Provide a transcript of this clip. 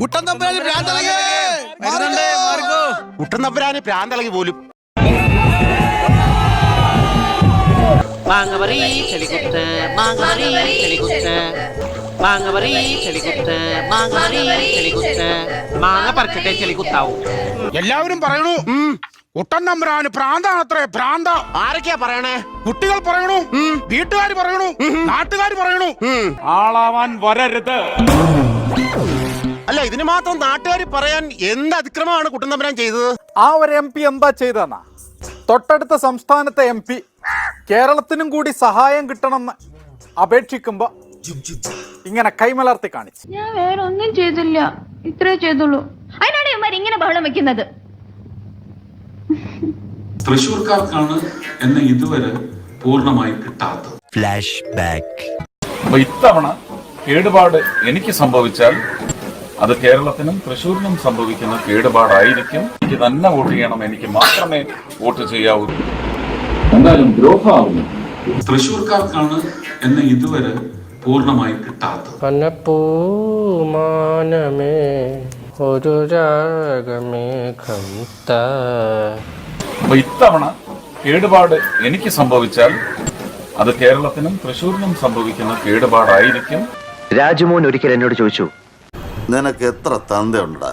കുട്ടൻ തമ്പുരാന് ഭ്രാന്തളകേ വരുന്നുണ്ട് മാർഗോ കുട്ടൻ തമ്പുരാന് പ്രാന്തളകി പോലും. മാങ്ങവറി ചെളികുത്ത് മാങ്ങവറി ചെളികുത്ത്. മാങ്ങവറി ചെളികുത്ത് മാങ്ങവറി ചെളികുത്ത്. മാങ്ങ പറിച്ചിട്ടേ ചെളികുത്താവൂ. എല്ലാവരും പറയണു. കുട്ടൻ നമ്പരാന് പ്രാന്താണത്രേ പ്രാന്ത. ആരൊക്കെയാ പറയണേ? കുട്ടികൾ പറയണു. വീട്ടുകാർ പറയണു. നാട്ടുകാർ പറയണു. ആളാവാൻ വരരുത്. അല്ല ഇതിന് മാത്രം നാട്ടുകാർ പറയാൻ എന്ത് അതിക്രമമാണ് കുട്ടനമ്പരാൻ ചെയ്തത്? ആ ഒരു എം പി എന്താ ചെയ്തെന്ന തൊട്ടടുത്ത സംസ്ഥാനത്തെ എം പി കേരളത്തിനും കൂടി സഹായം കിട്ടണമെന്ന് അപേക്ഷിക്കുമ്പോ ഇങ്ങനെ കൈമലർത്തി കാണിച്ചു. ഞാൻ വേറെ ഒന്നും ചെയ്തില്ല. ഇത്രേ ചെയ്തുള്ളൂ. അതിനാണ് ഇവന്മാർ ഇങ്ങനെ ബഹളം വെക്കുന്നത്. തൃശൂർക്കാർക്കാണ് എന്നെ ഇതുവരെ പൂർണമായി കിട്ടാത്തത്. ഫ്ലാഷ് അപ്പൊ ഇത്തവണ കേടുപാട് എനിക്ക് സംഭവിച്ചാൽ അത് കേരളത്തിനും തൃശ്ശൂരിനും സംഭവിക്കുന്ന കേടുപാടായിരിക്കും. എനിക്ക് തന്നെ വോട്ട് ചെയ്യണം എനിക്ക് മാത്രമേ വോട്ട് ചെയ്യാവൂ. എന്തായാലും ദ്രോഹമാവുന്നു തൃശൂർക്കാർക്കാണ് എന്നെ ഇതുവരെ പൂർണമായി കിട്ടാത്തത്. പനപ്പൂമാനമേ ഒരു രാഗമേഘം അപ്പൊ ഇത്തവണ കേടുപാട് എനിക്ക് സംഭവിച്ചാൽ അത് കേരളത്തിനും തൃശ്ശൂരിനും സംഭവിക്കുന്ന കേടുപാടായിരിക്കും. രാജമോൻ ഒരിക്കൽ എന്നോട് ചോദിച്ചു നിനക്ക് എത്ര തന്തയുണ്ടടാ.